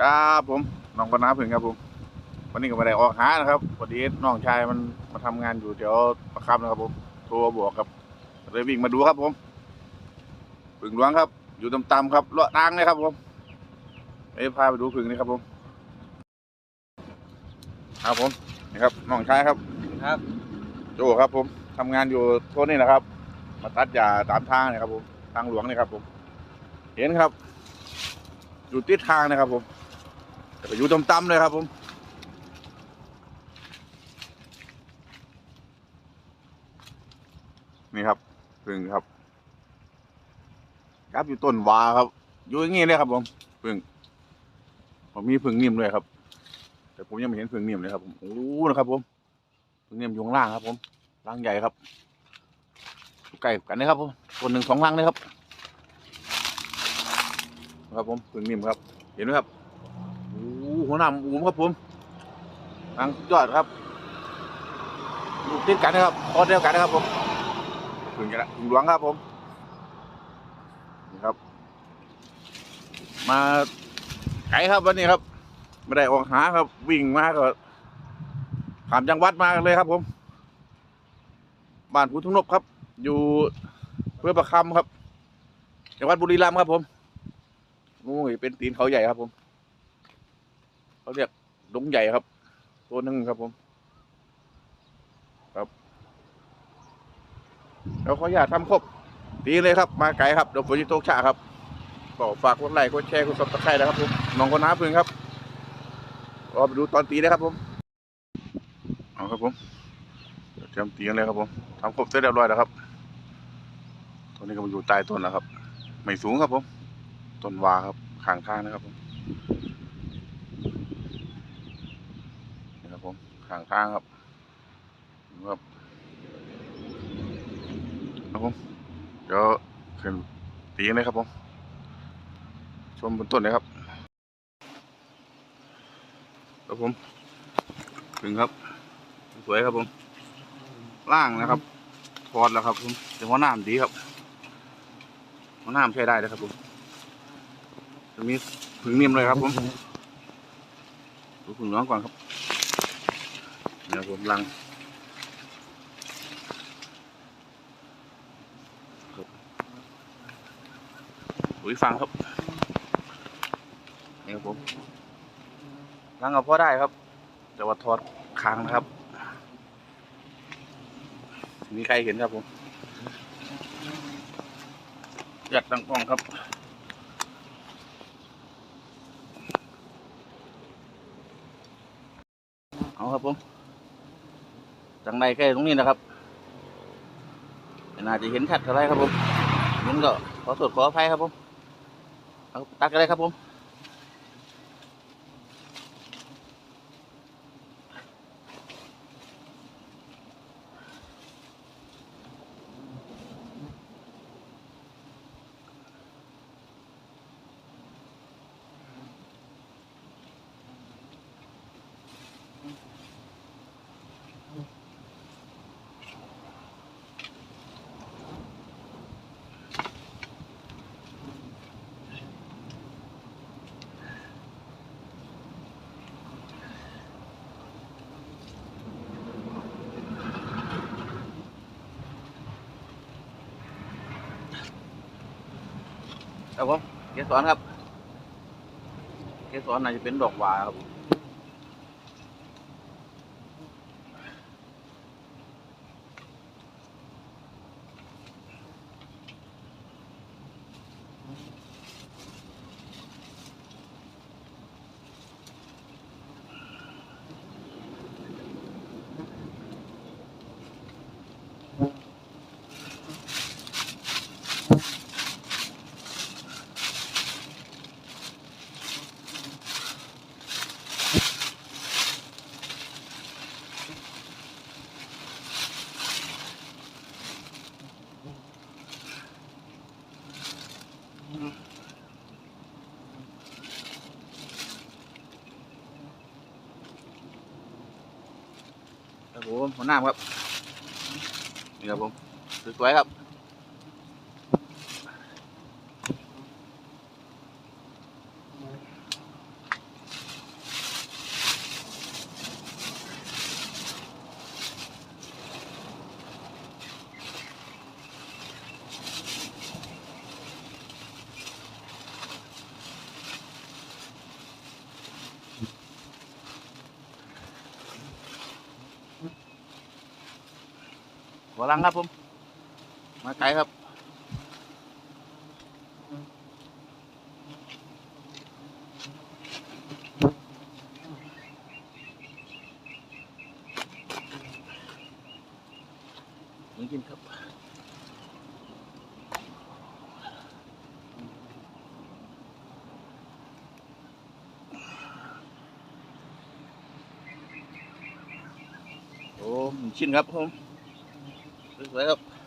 ครับผมน้องปนาพึ่งครับผม วันนี้ก็ไม่ได้ออกหานะครับพอดีน้องชายมันมาทำงานอยู่เดี๋ยวประคำนะครับผมโทรมาบอกครับเลยวิ่งมาดูครับผมพึ่งหลวงครับ อยู่ต่ำๆครับเลาะทางเลยครับผมไปพาไปดูพึ่งนี่ครับผมครับผมนี่ครับน้องชายครับครับโจครับผมทำงานอยู่โทษนี่นะครับ มาตัดยาตามทางนะครับผมทางหลวงนี่ครับผม เห็นครับ อยู่ติดทางนะครับผม แต่ก็อยู่ต่ำๆเลยครับผมนี่ครับพึ่งครับครับอยู่ต้นวาครับ อยู่อย่างงี้เลยครับผมพึ่งผมมีพึ่งนิ่มเลยครับ แต่ผมยังไม่เห็นพึ่งนิ่มเลยครับผมโอ้นะครับ ผมพึ่งนิ่มอยู่ข้างล่างครับ ผมล่างใหญ่ครับใกล้กันนะครับผมคนหนึ่งสองล่างเลยครับ ครับผมพึ่งนิ่มครับ เห็นไหมครับ อ้หัวหน้าอูมครับผมทางยอดครับอยู่ติดกันนะครับคอเดียวกันนะครับผมถึงจะถึงหลวงครับผมนี่ครับ มาไกลครับวันนี้ครับ ไม่ได้ออกหาครับ วิ่งมาก็ผ่านจังหวัดมาเลยครับ ผม บ้านพุทุนกครับ อยู่เพื่อประคำครับจังหวัดบุรีรัมย์ครับผมโอ้ยเป็นตีนเขาใหญ่ครับผม เขาเรียกดงใหญ่ครับ ตัวหนึ่งครับผมเราขออย่าตทำครบตีเลยครับ มาไกลครับเดี๋ยวฝนจะตกชาครับก็ฝากกดไลค์กดแชร์กดซับสไครต์นะครับผมน้องคนน้าพึ่งครับรอไปดูตอนตีนะครับผมเอาครับผมเดี๋ยวเตรียมตีกันเลยครับผมทำครบเสร็จเรียบร้อยแล้วครับตัวนี้ก็มาอยู่ใต้ต้นแล้วครับ ไม่สูงครับผมต้นวาครับข้างทางนะครับผมนี่ครับผม ข้างทางครับครับครับผมเดี๋ยวขึ้นตีนเลยครับผมชมบนต้นเลยครับครับผมถึงครับ สวยครับผม ล่างนะครับทอดแล้วครับผมแต่หัวน้ำดีครับหัวน้ำใช้ได้เลยครับผมจะมีผึ่งนิ่มเลยครับผมดูผึ่งน้องก่อนครับ เดี๋ยวผมลังปุ๋ยฟางครับนี่ครับผมล้างเอาพอได้ครับ แต่ว่าถอดคางนะครับ มีใครเห็นครับผมยัดตั้งกล้องครับเอาครับผม จังในแค่ตรงนี้นะครับน่าจะเห็นชัดเท่าไรครับผมนี่ก็ขอสดขออภัยครับผมเอาตักกันเลยครับผม ครับผมเกสรครับ เกสรน่าจะเป็นดอกหวาครับ ครับผมหัวหน้าครับนี่ครับผมสวยๆครับ หัวลังครับผม มาไกลครับมึงกินครับโอ้มันชิ้นครับผม ส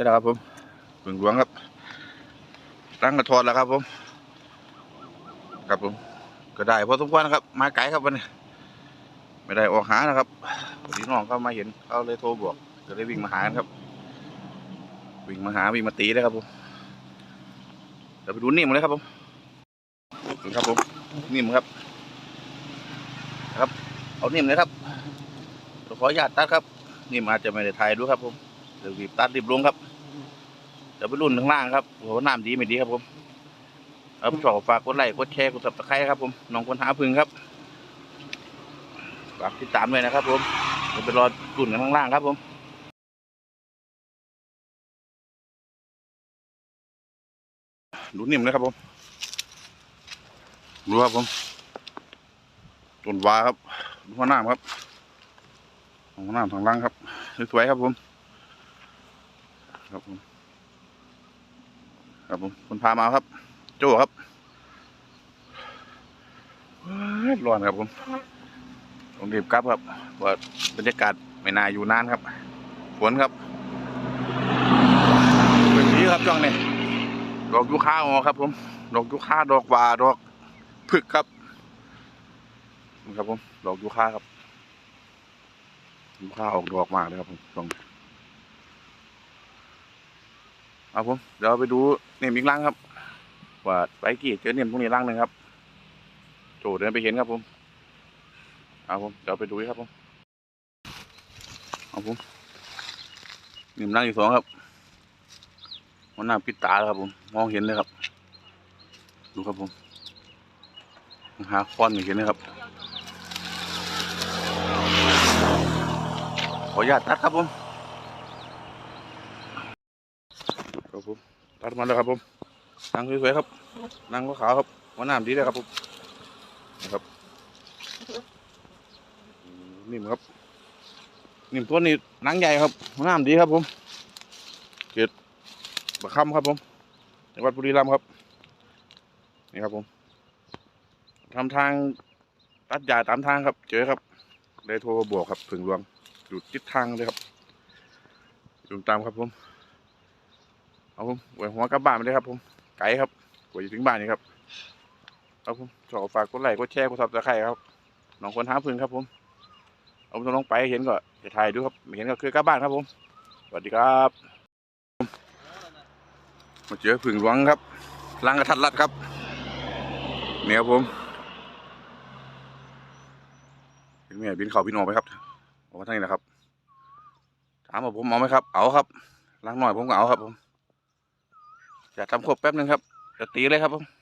นี่แหละครับผมผึ่งหลวงครับตั้งกระทอดแล้วครับผม ครับผม ก็ได้พอสมควรนะครับ มาไกลครับวันนี้ไม่ได้ออกหานะครับพอดีน้องเขามาเห็นเขาเลยโทรบอกก็เลยวิ่งมาหากันครับ วิ่งมาหาวิ่งมาตีเลยครับผมเดี๋ยวไปดูนิ่มเลยครับผมนี่ครับผมนิ่มครับ ครับ เอานิ่มเลยครับขออนุญาตตัดครับ นิ่มอาจจะไม่ได้ถ่ายดูครับผมเดี๋ยวรีบตัดรีบลงครับ ดี๋ยวไปรุ่นข้างล่างครับโหน้ำดีไม่ดีครับผมเอาชอบฝากกดไลค์กดแชร์กดซับสไครต์ครับผมน้องคนหาพึ่งครับฝากติดตามด้วยนะครับ ผมเดี๋ยวไปรอรุ่นกันข้างล่างครับผมดูนิ่มเลยครับผมดูครับผมต้นวาครับดูหัวหน้าครับหัวหน้าทางล่างครับสวยๆครับผมครับผม ครับผมคนพามาครับ โจ้ครับร้อนครับผมต้องรีบกลับครับว่าบรรยากาศไม่น่าอยู่นานครับฝนครับเป็นนี้ครับช่วงนี้ดอกยูคาออกครับ ผม ดอกยูคาดอกวาดอกผึกครับนะครับผมดอกยูคาครับยูคาออกดอกมากเลยครับผมช่วงนี้ เอาผมเดี๋ยวไปดูเนียมอีกล่างครับว่าไปกี่เจอเนียมตรงนี้ล่างหนึ่งครับโจเดินไปเห็นครับผมเอาผมเดี๋ยวไปดูครับผมเอาผมเนียมล่างอีกสองครับมันหน้าปิดตาแล้วครับผมมองเห็นเลยครับ ดูครับผมหาคอนไม่เห็นเลยครับขออนุญาตตัดครับผม ครับผมตัดมาแล้วครับผมนั่งสวยๆครับนั่งขาวครับหัวน้ำดีเลยครับผมนะครับนิ่มครับนิ่มตัวนี้นังใหญ่ครับหัวน้ำดีครับผมเกิดบะคำครับผมจังหวัดบุรีรัมย์ครับนี่ครับผมทำทางตัดหญ้าตามทางครับ เจอครับได้โทรบอกครับถึงรวงอยู่ทิศทางเลยครับอยู่ตามครับผม เอาผมไว้หัวกลับบ้านไปเลยครับผมไกลครับกว่าจะถึงบ้านนี่ครับเอาผมขอฝากกดไลค์กดแชร์กดซับสไครต์ครับน้องคนหาพึ่งครับผมเอาผมต้องลองไปเห็นก็จะถ่ายดูครับไม่เห็นก็คือกลับบ้านครับผมสวัสดีครับมาเจอพึ่งหลวงครับล้างกระทัดรัดครับเนี่ยครับผมเห็นไหมบินเขาบินออกไปครับออกมาทางนี้นะครับถามว่าผมเอาไหมครับ เอาครับล้างหน่อยผมก็เอาครับผม จะทำควบแป๊บนึงครับจะตีเลยครับผม